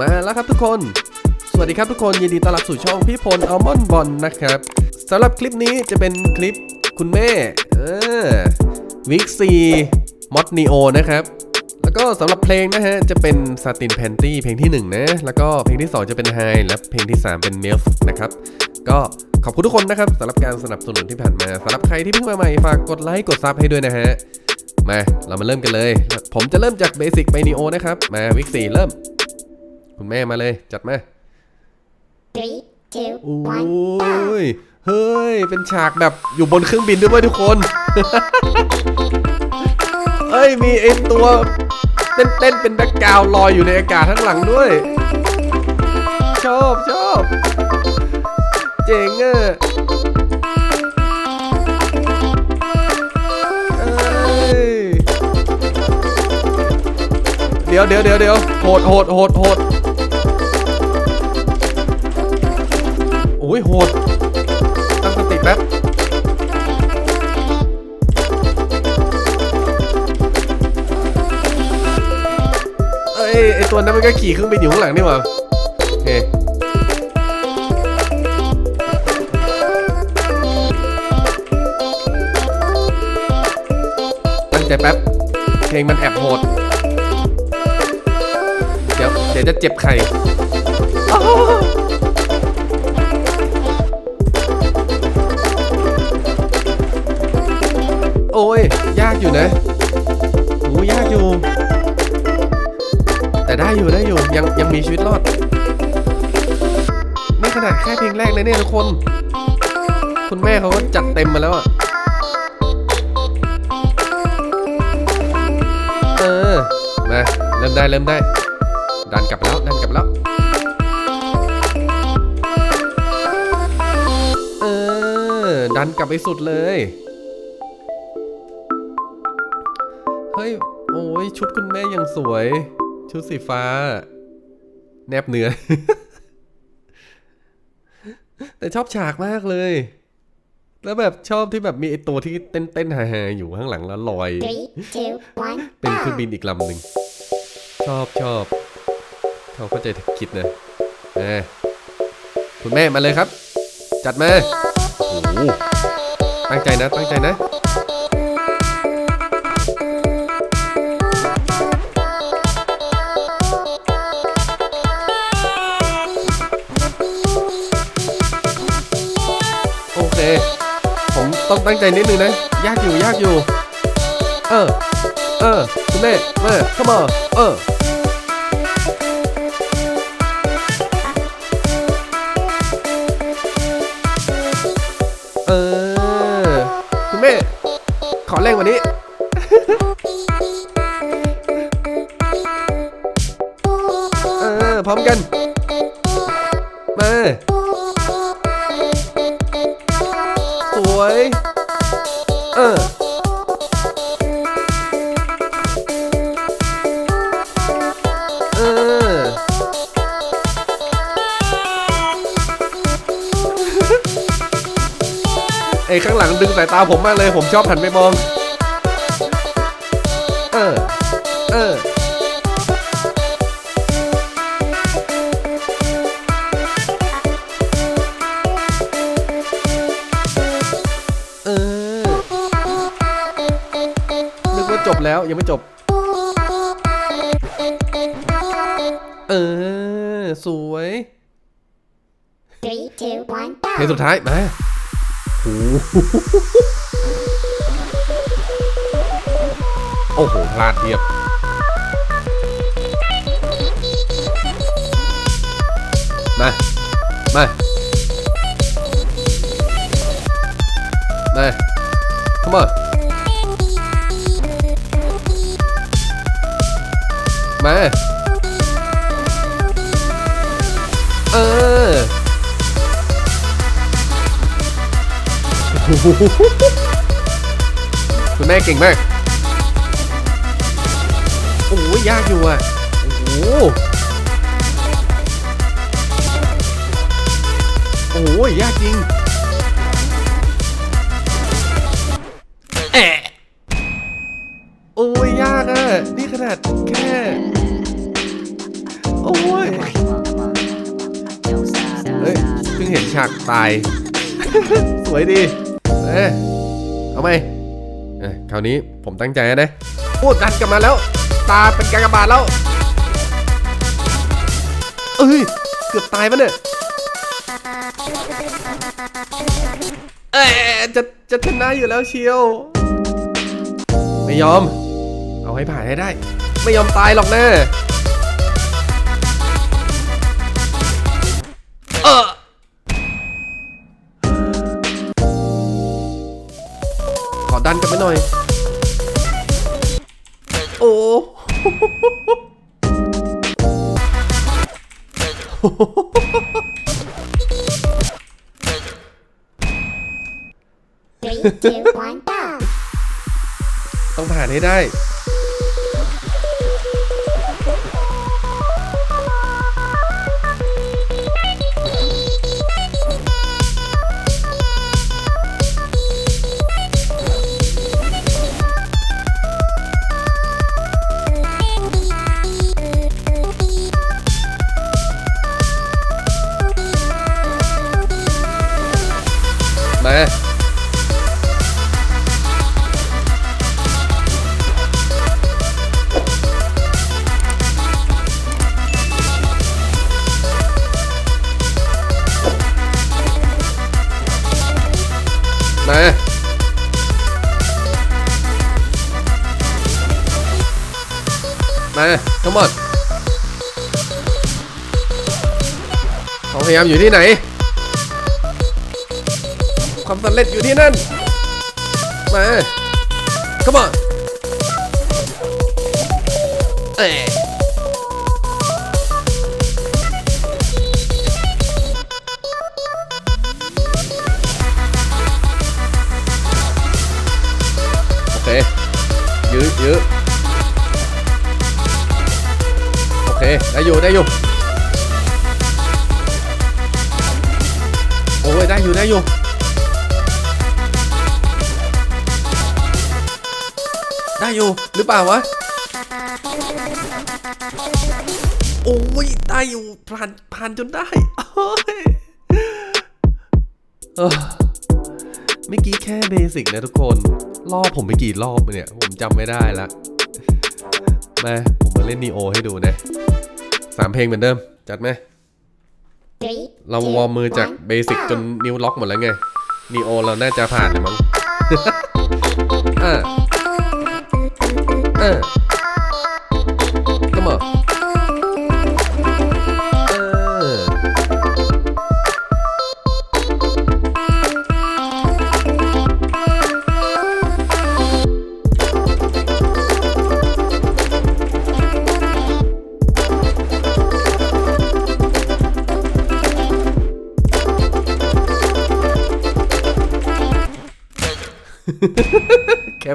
มาแล้วครับทุกคน สวัสดีครับทุกคนยินดีต้อนรับสู่ช่องพี่พลอัลมอนบอลนะครับสำหรับคลิปนี้จะเป็นคลิปคุณแม่เออวิกซีมอดนีโอนะครับ แล้วก็สำหรับเพลงนะฮะ จะเป็นซาตินแพนตี้เพลงที่ 1 นะ แล้วก็เพลงที่ 2 จะเป็นไฮและเพลงที่ 3 เป็นเมลฟ์นะครับ ก็ขอบคุณทุกคนนะครับสำหรับการสนับสนุนที่ผ่านมาสำหรับใครที่เพิ่งมาใหม่ฝากกดไลค์กดซับให้ด้วยนะฮะมาเรามาเริ่มกันเลย ผมจะเริ่มจากเบสิกไปนีโอนะครับ มาวิกสี่เริ่ม คุณแม่มาเลย จัดมา Three, two, โอ้ one, ยเฮ้ย เป็นฉากแบบอยู่บนเครื่องบินด้วยเวยทุกคน เอ้ย มีไอตัวเต้นเต้นๆเป็นแบ็กกราวด์ลอยอยู่ในอากาศข้างหลังด้วย ชอบชอบ เจ๋งอะเอ้ยเดี๋ยวเดี๋ยวเดี๋ยวเดี๋ยวโหดโหดโหดโหด อ้ยโหด ตั้งสติแป๊บเอ้ยไอตัวนั้นมันก็ขี่เครื่องบินอยู่ข้างหลังนี่หว่าโอเคตั้งใจแป๊บ เพลงมันแอบโหด เดี๋ยวเดี๋ยวจะเจ็บไข่ โอ้ยยากอยู่นะโอ้ยากอยู่ แต่ได้อยู่ได้อยู่ยังยังมีชีวิตรอดนี่ขนาดแค่เพลงแรกเลยเนี่ยทุกคน คุณแม่เขาก็จัดเต็มมาแล้วอะเออมาเริ่มได้เริ่มได้ ดันกลับแล้วดันกลับแล้วเออดันกลับไปสุดเลย ชุดคุณแม่ยังสวย ชุดสีฟ้า แนบเนื้อ แต่ชอบฉากมากเลย แล้วแบบชอบที่แบบมีไอตัวที่เต้นเต้นๆฮาๆอยู่ข้างหลังแล้วลอย three, two, one, เป็นเครื่อง go. บินอีกลำหนึ่ง ชอบชอบเขาเข้าใจคิดนะเออคุณแม่มาเลยครับ จัดมาโอ้โหตั้งใจนะ ตั้งใจนะ เค ผมต้องตั้งใจนิดนึงนะ ยากอยู่ยากอยู่ เออ เออคุณแม่แม่เข้ามาเออเออ คุณแม่ ขอแรงกว่านี้ เออ พร้อมกัน ไอ้ข้างหลังดึงสายตาผมมากเลย ผมชอบหันไปมอง เออ เออเออนึกว่าจบแล้วยังไม่จบ เออ สวย Three, two, one, เพลง go. สุดท้าย มา โอ้โหโอ้โหพลาดเทียบมา มา มา come on มา เออ คุณแม่เก่งมาก โอ้ยยากอยู่อะ โอ้โหโอ้ยยากจริงแอะโอ้ยยากอะ นี่ขนาดแค่ โอ้ย เฮ้ยเพิ่งเห็นฉากตาย สวยดี เอ้ยเอาไหมเอ้ยคราวนี้ผมตั้งใจนะพูดดันกลับมาแล้ว ตาเป็นกากบาทแล้ว เอ้ย เกือบตายปะเนี่ยเอ้ยจะจะชนะอยู่แล้วเชียว ไม่ยอม เอาให้ผ่านให้ได้ ไม่ยอมตายหรอกนะเออ อดันกันไปหน่อย โอ้ Three, two, one, go. ต้องผ่านให้ได้ มามา come on ความพยายามอยู่ที่ไหน ความสำเร็จอยู่ที่นั่น มา come on เอ้ เคยื้อยื้อโอเค ได้อยู่ ได้อยู่ โอ้ย ได้อยู่ ได้อยู่ ได้อยู่ หรือเปล่าวะ โอ้ย ได้อยู่ ผ่าน ผ่านจนได้ โอ้ย เอ้อเมื่อกี้แค่เบสิกนะทุกคนรอบผมไปกี่รอบเนี่ย ผมจำไม่ได้ละมาผมมาเล่นนีโอให้ดูนะสามเพลงเหมือนเดิม จัดไหม Three, เรา two, วอร์มมือจาก one, เบสิก go. จนนิ้วล็อกหมดแล้วไงนีโอเราน่าจะผ่านเลยมั้งอ่าอ่า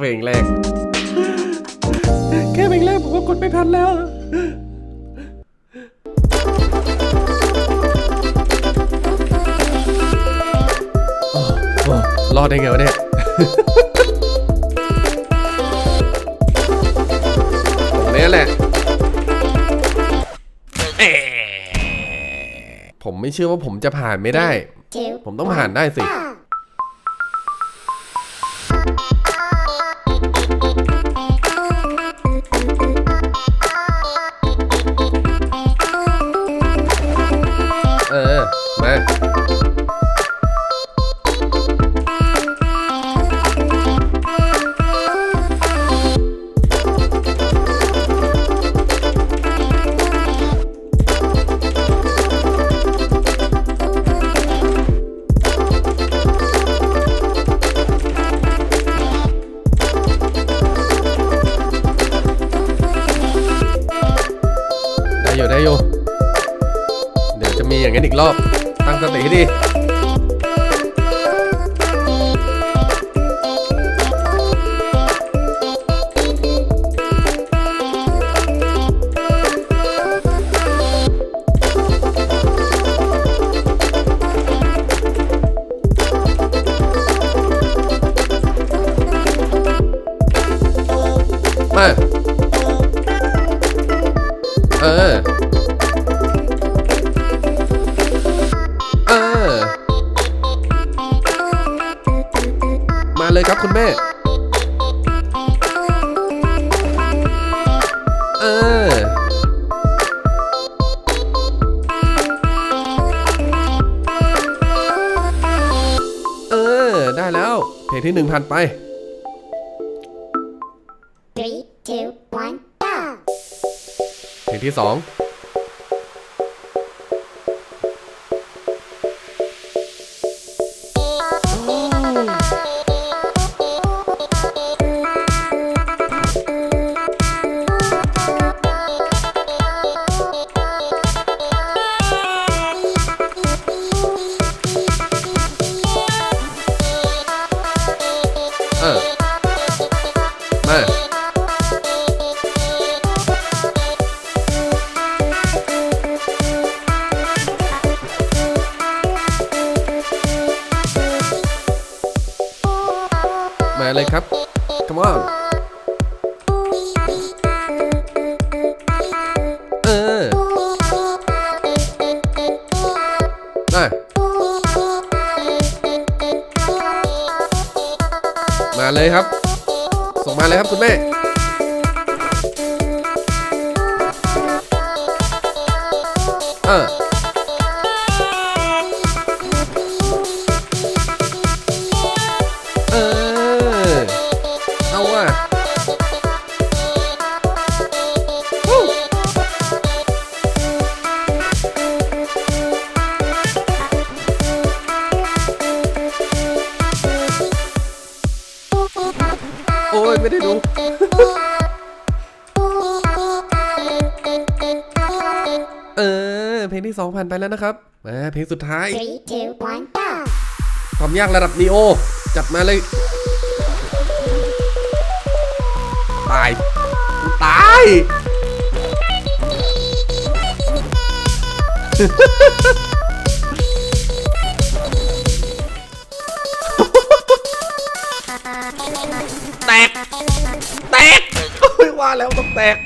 เพลงแรก แค่เพลงแรกผมก็กดไม่ทันแล้วโอ้โอ้รอดได้ไงวะเนี่ยตรงนี้แหละเอ๊ะผมไม่เชื่อว่าผมจะผ่านไม่ได้ Two, ผมต้องผ่านได้สิ กันอีกรอบ ตั้งสติให้ดี ที่หนึ่งผ่านไป Three, two, one, go. เพลงที่สอง เลยครับ ส่งมาเลยครับคุณแม่ ผ่านไปแล้วนะครับมาเพลงสุดท้าย Three, two, one, go. ความยากระดับนีโอ จัดมาเลย ตายกูตาย แตก แตกโอ้ยว่าแล้วต้องแตก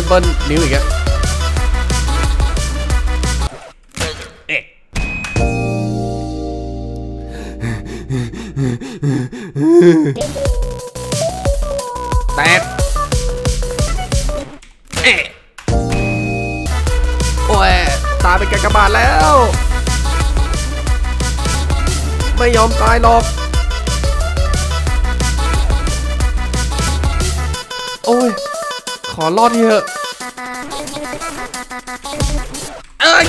ยเบิ้ลนิ้วอีกอะเอ๊ะแตกเอ๊ะโอ้ย ตายไปนกากบาทแล้ว ไม่ยอมตายหรอก โอ้ย อรอดเถอะเอ้ย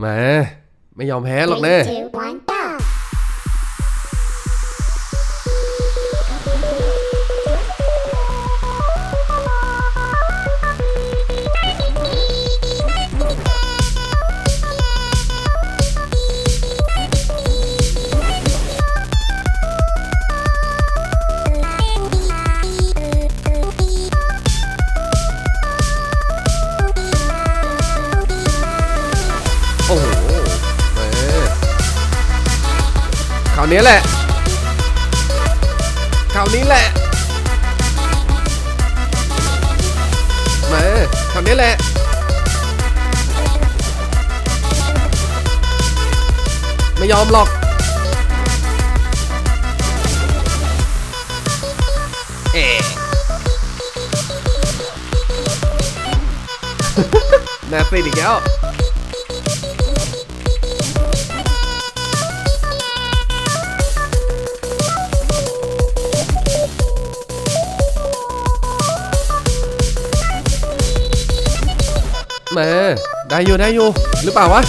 แมาไม่ยอมแพ้หรอก Three, แน่ นี้แหละคราวนี้แหละแหมาคราวนี้แหละไม่ยอมหรอกเอ๊น่าซีดอีกแล้ว มได้อยู่ได้อยู่ หรือเปล่าวะ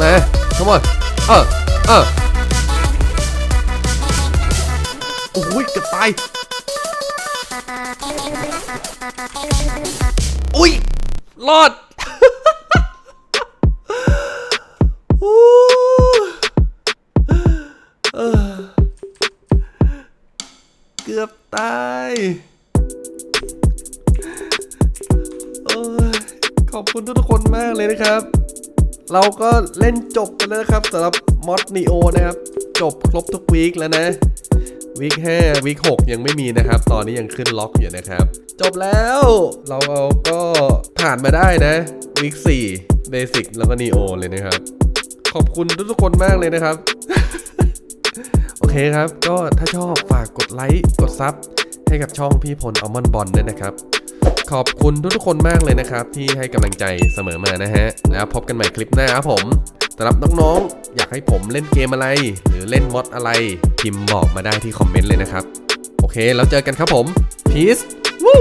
มา come on เออเออโอ้ยเกือบตายอุ้ยรอด นะครับ เราก็เล่นจบไปแล้วนะครับสำหรับมอดนีโอนะครับ จบครบทุกวีคแล้วนะวีค5วีค6ยังไม่มีนะครับ ตอนนี้ยังขึ้นล็อกอยู่นะครับ จบแล้วเราเอาก็ผ่านมาได้นะวีค4เบสิกแล้วก็นีโอเลยนะครับ ขอบคุณทุกๆคนมากเลยนะครับ โอเคครับ ก็ถ้าชอบฝากกดไลค์กดซับให้กับช่องพี่พลอัลมอนบอลด้วยนะครับ ขอบคุณทุกๆคนมากเลยนะครับ ที่ให้กำลังใจเสมอมานะฮะ แล้วพบกันใหม่คลิปหน้าครับผมสำหรับน้องๆ อยากให้ผมเล่นเกมอะไร หรือเล่นมอดอะไร พิมพ์บอกมาได้ที่คอมเมนต์เลยนะครับ โอเค แล้วเจอกันครับผม peace วู้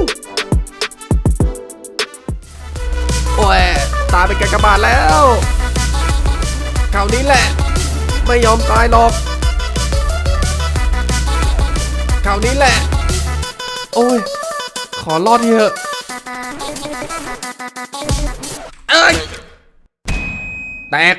โอ้ย ตายเป็นกากบาทแล้วคราวนี้แหละ ไม่ยอมตายหรอกคราวนี้แหละ โอ้ย ขอรอดทีเถอะ เอ้ย แตก